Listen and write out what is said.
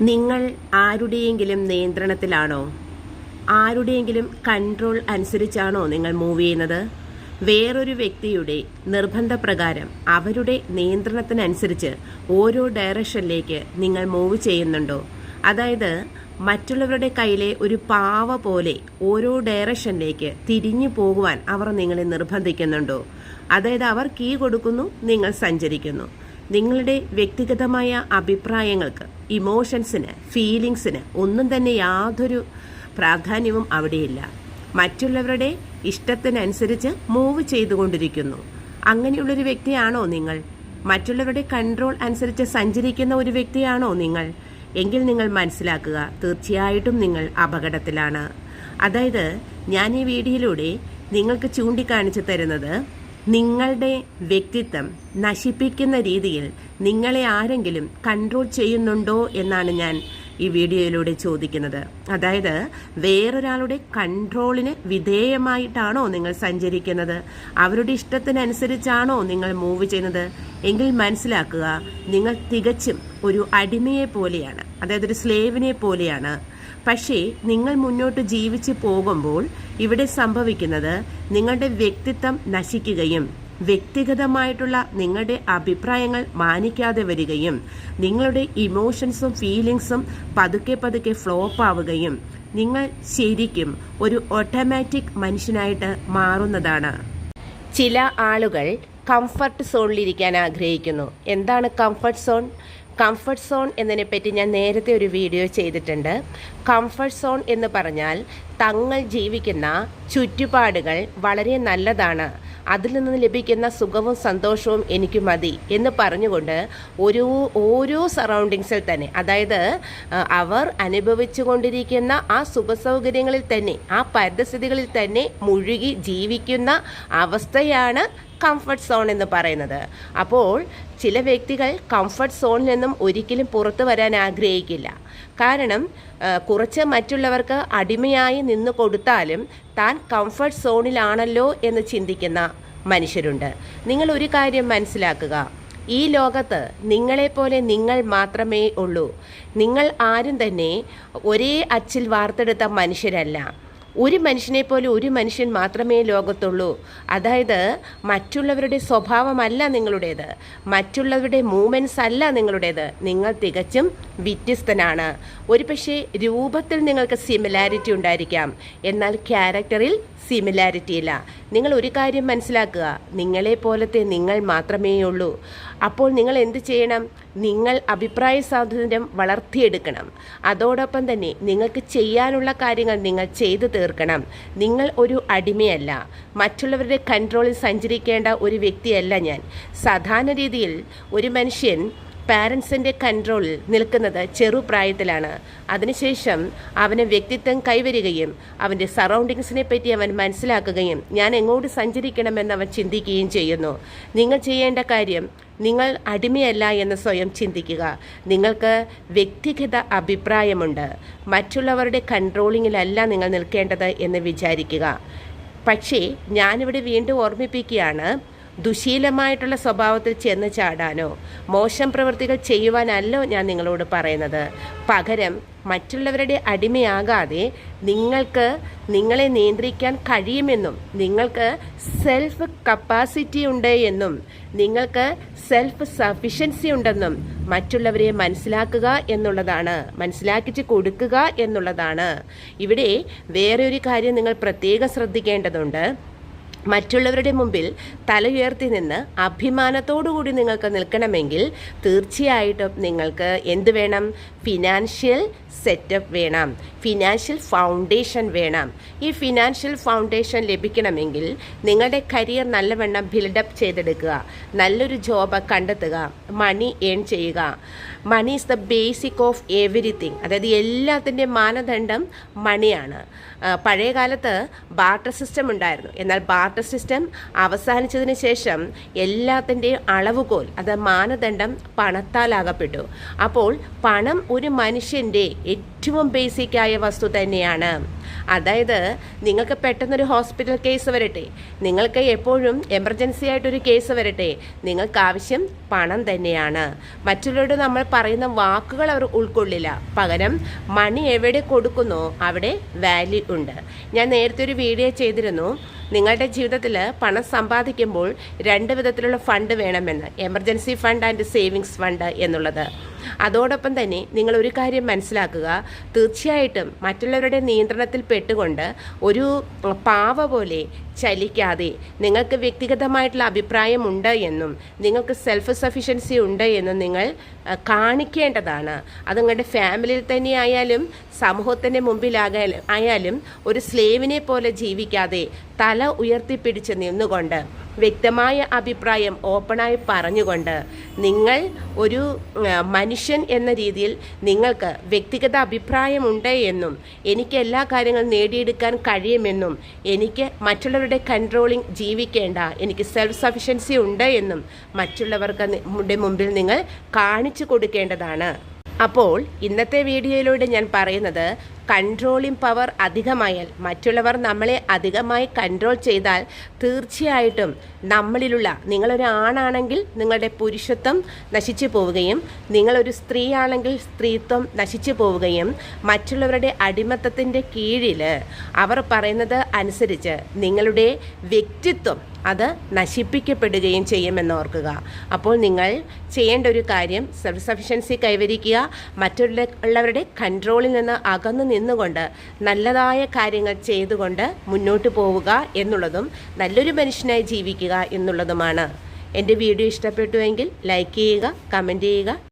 നിങ്ങൾ ആരുടെയെങ്കിലും നിയന്ത്രണത്തിലാണോ? ആരുടെയെങ്കിലും കൺട്രോൾ അനുസരിച്ചാണോ നിങ്ങൾ മൂവ് ചെയ്യുന്നത്? വേറൊരു വ്യക്തിയുടെ നിർബന്ധപ്രകാരം അവരുടെ നിയന്ത്രണത്തിനനുസരിച്ച് ഓരോ ഡയറക്ഷനിലേക്ക് നിങ്ങൾ മൂവ് ചെയ്യുന്നുണ്ടോ? അതായത് മറ്റുള്ളവരുടെ കയ്യിലെ ഒരു പാവ പോലെ ഓരോ ഡയറക്ഷനിലേക്ക് തിരിഞ്ഞു പോകുവാൻ അവർ നിങ്ങളെ നിർബന്ധിക്കുന്നുണ്ടോ? അതായത് അവർ കീ കൊടുക്കുന്നു നിങ്ങൾ സഞ്ചരിക്കുന്നു. നിങ്ങളുടെ വ്യക്തിഗതമായ അഭിപ്രായങ്ങൾക്ക് ഇമോഷൻസിന് ഫീലിങ്സിന് ഒന്നും തന്നെ യാതൊരു പ്രാധാന്യവും അവിടെയില്ല. മറ്റുള്ളവരുടെ ഇഷ്ടത്തിനനുസരിച്ച് മൂവ് ചെയ്തുകൊണ്ടിരിക്കുന്നു. അങ്ങനെയുള്ളൊരു വ്യക്തിയാണോ നിങ്ങൾ? മറ്റുള്ളവരുടെ കൺട്രോൾ അനുസരിച്ച് സഞ്ചരിക്കുന്ന ഒരു വ്യക്തിയാണോ നിങ്ങൾ? എങ്കിൽ നിങ്ങൾ മനസ്സിലാക്കുക തീർച്ചയായിട്ടും നിങ്ങൾ അപകടത്തിലാണ്. അതായത് ഞാൻ ഈ വീഡിയോയിലൂടെ നിങ്ങൾക്ക് ചൂണ്ടിക്കാണിച്ചു തരുന്നത് നിങ്ങളുടെ വ്യക്തിത്വം നശിപ്പിക്കുന്ന രീതിയിൽ നിങ്ങളെ ആരെങ്കിലും കൺട്രോൾ ചെയ്യുന്നുണ്ടോ എന്നാണ് ഞാൻ ഈ വീഡിയോയിലൂടെ ചോദിക്കുന്നത്. അതായത് വേറൊരാളുടെ കൺട്രോളിന് വിധേയമായിട്ടാണോ നിങ്ങൾ സഞ്ചരിക്കുന്നത്? അവരുടെ ഇഷ്ടത്തിനനുസരിച്ചാണോ നിങ്ങൾ മൂവ് ചെയ്യുന്നത്? എങ്കിൽ മനസ്സിലാക്കുക നിങ്ങൾ തികച്ചും ഒരു അടിമയെ പോലെയാണ്. അതായത് ഒരു സ്ലേവിനെ പോലെയാണ്. പക്ഷേ നിങ്ങൾ മുന്നോട്ട് ജീവിച്ചു പോകുമ്പോൾ ഇവിടെ സംഭവിക്കുന്നത് നിങ്ങളുടെ വ്യക്തിത്വം നശിക്കുകയും വ്യക്തിഗതമായിട്ടുള്ള നിങ്ങളുടെ അഭിപ്രായങ്ങൾ മാനിക്കാതെ വരികയും നിങ്ങളുടെ ഇമോഷൻസും ഫീലിങ്സും പതുക്കെ പതുക്കെ ഫ്ലോപ്പ് ആവുകയും നിങ്ങൾ ശരിക്കും ഒരു ഓട്ടോമാറ്റിക് മനുഷ്യനായിട്ട് മാറുന്നതാണ്. ചില ആളുകൾ കംഫർട്ട് സോണിലിരിക്കാൻ ആഗ്രഹിക്കുന്നു. എന്താണ് കംഫർട്ട് സോൺ കംഫർട്ട് സോൺ എന്നതിനെപ്പറ്റി ഞാൻ നേരത്തെ ഒരു വീഡിയോ ചെയ്തിട്ടുണ്ട്. കംഫർട്ട് സോൺ എന്ന് പറഞ്ഞാൽ തങ്ങൾ ജീവിക്കുന്ന ചുറ്റുപാടുകൾ വളരെ നല്ലതാണ്. അതിൽ നിന്ന് ലഭിക്കുന്ന സുഖവും സന്തോഷവും എനിക്ക് മതി എന്ന് പറഞ്ഞുകൊണ്ട് ഒരു ഓരോ സറൗണ്ടിങ്സിൽ തന്നെ അതായത് അവർ അനുഭവിച്ചു കൊണ്ടിരിക്കുന്ന ആ സുഖസൗകര്യങ്ങളിൽ തന്നെ ആ പരിതസ്ഥിതികളിൽ തന്നെ മുഴുകി ജീവിക്കുന്ന അവസ്ഥയാണ് കംഫർട്ട് സോൺ എന്ന് പറയുന്നത്. അപ്പോൾ ചില വ്യക്തികൾ കംഫർട്ട് സോണിൽ നിന്നും ഒരിക്കലും പുറത്തു വരാൻ ആഗ്രഹിക്കില്ല. കാരണം കുറച്ച് മറ്റുള്ളവർക്ക് അടിമയായി നിന്ന് കൊടുത്താലും താൻ കംഫർട്ട് സോണിലാണല്ലോ എന്ന് ചിന്തിക്കുന്ന മനുഷ്യരുണ്ട്. നിങ്ങൾ ഒരു കാര്യം മനസ്സിലാക്കുക. ഈ ലോകത്ത് നിങ്ങളെപ്പോലെ നിങ്ങൾ മാത്രമേ ഉള്ളൂ. നിങ്ങൾ ആരും തന്നെ ഒരേ അച്ചിൽ വാർത്തെടുത്ത മനുഷ്യരല്ല. ഒരു മനുഷ്യനെ പോലെ ഒരു മനുഷ്യൻ മാത്രമേ ലോകത്തുള്ളൂ. അതായത് മറ്റുള്ളവരുടെ സ്വഭാവമല്ല നിങ്ങളുടേത്. മറ്റുള്ളവരുടെ മൂമെന്റ്സ് അല്ല നിങ്ങളുടേത്. നിങ്ങൾ തികച്ചും വ്യത്യസ്തനാണ്. ഒരു പക്ഷേ രൂപത്തിൽ നിങ്ങൾക്ക് സിമിലാരിറ്റി ഉണ്ടായിരിക്കാം. എന്നാൽ ക്യാരക്ടറിൽ സിമിലാരിറ്റി ഇല്ല. നിങ്ങൾ ഒരു കാര്യം മനസ്സിലാക്കുക. നിങ്ങളെ പോലത്തെ നിങ്ങൾ മാത്രമേ ഉള്ളൂ. അപ്പോൾ നിങ്ങൾ എന്ത് ചെയ്യണം? നിങ്ങൾ അഭിപ്രായ സ്വാതന്ത്ര്യം വളർത്തിയെടുക്കണം. അതോടൊപ്പം തന്നെ നിങ്ങൾക്ക് ചെയ്യാനുള്ള കാര്യങ്ങൾ നിങ്ങൾ ചെയ്തു തീർക്കണം. നിങ്ങൾ ഒരു അടിമയല്ല. മറ്റുള്ളവരുടെ കൺട്രോളിൽ സഞ്ചരിക്കേണ്ട ഒരു വ്യക്തിയല്ല ഞാൻ. സാധാരണ രീതിയിൽ ഒരു മനുഷ്യൻ പാരൻസിന്റെ കൺട്രോളിൽ നിൽക്കുന്നത് ചെറുപ്രായത്തിലാണ് അതിനുശേഷം അവന് വ്യക്തിത്വം കൈവരികയും അവന്റെ സറൗണ്ടിങ്സിനെ പറ്റി അവൻ മനസ്സിലാക്കുകയും ഞാൻ എങ്ങോട്ട് സഞ്ചരിക്കണമെന്ന് അവൻ ചിന്തിക്കുകയും ചെയ്യുന്നു. നിങ്ങൾ ചെയ്യേണ്ട കാര്യം നിങ്ങൾ അടിമയല്ല എന്ന് സ്വയം ചിന്തിക്കുക. നിങ്ങൾക്ക് വ്യക്തിഗത അഭിപ്രായമുണ്ട്. മറ്റുള്ളവരുടെ കൺട്രോളിങ്ങിലല്ല നിങ്ങൾ നിൽക്കേണ്ടത് എന്ന് വിചാരിക്കുക. പക്ഷേ ഞാനിവിടെ വീണ്ടും ഓർമ്മിപ്പിക്കുകയാണ് ദുശീലമായിട്ടുള്ള സ്വഭാവത്തിൽ ചെന്ന് ചാടാനോ മോശം പ്രവൃത്തികൾ ചെയ്യുവാനല്ലോ ഞാൻ നിങ്ങളോട് പറയുന്നത്. പകരം മറ്റുള്ളവരുടെ അടിമയാകാതെ നിങ്ങൾക്ക് നിങ്ങളെ നിയന്ത്രിക്കാൻ കഴിയുമെന്നും നിങ്ങൾക്ക് സെൽഫ് കപ്പാസിറ്റി ഉണ്ട് എന്നും നിങ്ങൾക്ക് സെൽഫ് സഫിഷ്യൻസി ഉണ്ടെന്നും മറ്റുള്ളവരെ മനസ്സിലാക്കുക എന്നുള്ളതാണ് മനസ്സിലാക്കിച്ച് കൊടുക്കുക എന്നുള്ളതാണ്. ഇവിടെ വേറെ ഒരു കാര്യം നിങ്ങൾ പ്രത്യേകം ശ്രദ്ധിക്കേണ്ടതുണ്ട്. മറ്റുള്ളവരുടെ മുമ്പിൽ തലയുയർത്തി നിന്ന് അഭിമാനത്തോടുകൂടി നിങ്ങൾക്ക് നിൽക്കണമെങ്കിൽ തീർച്ചയായിട്ടും നിങ്ങൾക്ക് എന്ത് വേണം? ഫിനാൻഷ്യൽ സെറ്റപ്പ് വേണം. ഫിനാൻഷ്യൽ ഫൗണ്ടേഷൻ വേണം. ഈ ഫിനാൻഷ്യൽ ഫൗണ്ടേഷൻ ലഭിക്കണമെങ്കിൽ നിങ്ങളുടെ കരിയർ നല്ലവണ്ണം ബിൽഡപ്പ് ചെയ്തെടുക്കുക. നല്ലൊരു ജോബ് കണ്ടെത്തുക. മണി ഏൺ ചെയ്യുക. Money is the basic of everything അതായത് എല്ലാത്തിന്റെ മാനദണ്ഡം മണിയാണ് പഴയ കാലത്ത് ബാർട്ടർ സിസ്റ്റം ഉണ്ടായിരുന്നു. എന്നാൽ ബാർട്ടർ സിസ്റ്റം അവസാനിച്ചതിന് ശേഷം എല്ലാത്തിന്റെയും അളവുകോൽ അത് മാനദണ്ഡം പണത്താലാകപ്പെട്ടു. അപ്പോൾ പണം ഒരു മനുഷ്യന്റെ ഏറ്റവും ബേസിക്കായ വസ്തു തന്നെയാണ്. അതായത് നിങ്ങൾക്ക് പെട്ടെന്നൊരു ഹോസ്പിറ്റൽ കേസ് വരട്ടെ. നിങ്ങൾക്ക് എപ്പോഴും എമർജൻസി ആയിട്ടൊരു കേസ് വരട്ടെ. നിങ്ങൾക്ക് ആവശ്യം പണം തന്നെയാണ്. മറ്റുള്ളവരോട് നമ്മൾ പറയുന്ന വാക്കുകൾ അവർ ഉൾക്കൊള്ളില്ല. പകരം മണി എവിടെ കൊടുക്കുന്നോ അവിടെ വാല്യൂ ഉണ്ട്. ഞാൻ നേരത്തെ ഒരു വീഡിയോ ചെയ്തിരുന്നു. നിങ്ങളുടെ ജീവിതത്തിൽ പണം സമ്പാദിക്കുമ്പോൾ രണ്ട് വിധത്തിലുള്ള ഫണ്ട് വേണമെന്ന്. Emergency fund and savings fund എന്നുള്ളത്. അതോടൊപ്പം തന്നെ നിങ്ങൾ ഒരു കാര്യം മനസ്സിലാക്കുക. തീർച്ചയായിട്ടും മറ്റുള്ളവരുടെ നിയന്ത്രണത്തിൽ പെട്ടുകൊണ്ട് ഒരു പാവ പോലെ ചലിക്കാതെ നിങ്ങൾക്ക് വ്യക്തിഗതമായിട്ടുള്ള അഭിപ്രായമുണ്ട് എന്നും നിങ്ങൾക്ക് സെൽഫ് സഫീഷ്യൻസി ഉണ്ട് എന്നും നിങ്ങൾ കാണിക്കേണ്ടതാണ്. അത് നിങ്ങളുടെ ഫാമിലിയിൽ തന്നെ ആയാലും സമൂഹത്തിന്റെ മുമ്പിലാകാലും ആയാലും ഒരു സ്ലേവിനെ പോലെ ജീവിക്കാതെ തല ഉയർത്തിപ്പിടിച്ച് നിന്നുകൊണ്ട് വ്യക്തമായ അഭിപ്രായം ഓപ്പണായി പറഞ്ഞുകൊണ്ട് നിങ്ങൾ ഒരു മനുഷ്യൻ എന്ന രീതിയിൽ നിങ്ങൾക്ക് വ്യക്തിഗത അഭിപ്രായമുണ്ട് എന്നും എനിക്ക് എല്ലാ കാര്യങ്ങളും നേടിയെടുക്കാൻ കഴിയുമെന്നും എനിക്ക് മറ്റുള്ളവരുടെ കൺട്രോളിങ് ജീവിക്കേണ്ട എനിക്ക് സെൽഫ് സഫിഷ്യൻസി ഉണ്ട് എന്നും മറ്റുള്ളവർക്ക് മുമ്പിൽ നിങ്ങൾ കാണിച്ചു കൊടുക്കേണ്ടതാണ്. അപ്പോൾ ഇന്നത്തെ വീഡിയോയിലൂടെ ഞാൻ പറയുന്നത് കൺട്രോളിംഗ് പവർ അധികമായാൽ മറ്റുള്ളവർ നമ്മളെ അധികമായി കൺട്രോൾ ചെയ്താൽ തീർച്ചയായിട്ടും നമ്മളിലുള്ള നിങ്ങളൊരു ആണാണെങ്കിൽ നിങ്ങളുടെ പുരുഷത്വം നശിച്ചു പോവുകയും നിങ്ങളൊരു സ്ത്രീയാണെങ്കിൽ സ്ത്രീത്വം നശിച്ചു പോവുകയും മറ്റുള്ളവരുടെ അടിമത്തത്തിന്റെ കീഴിൽ അവർ പറയുന്നത് അനുസരിച്ച് നിങ്ങളുടെ വ്യക്തിത്വം അത് നശിപ്പിക്കപ്പെടുകയും ചെയ്യുമെന്ന് ഓർക്കുക. അപ്പോൾ നിങ്ങൾ ചെയ്യേണ്ട ഒരു കാര്യം സെൽഫ് സഫിഷ്യൻസി കൈവരിക്കുക മറ്റുള്ളവരുടെ കൺട്രോളിൽ നിന്ന് അകന്നു നിന്നുകൊണ്ട് നല്ലതായ കാര്യങ്ങൾ ചെയ്തുകൊണ്ട് മുന്നോട്ട് പോവുക എന്നുള്ളതും നല്ലൊരു മനുഷ്യനായി ജീവിക്കുക എന്നുള്ളതുമാണ്. എന്റെ വീഡിയോ ഇഷ്ടപ്പെട്ടുവെങ്കിൽ ലൈക്ക് ചെയ്യുക കമന്റ് ചെയ്യുക.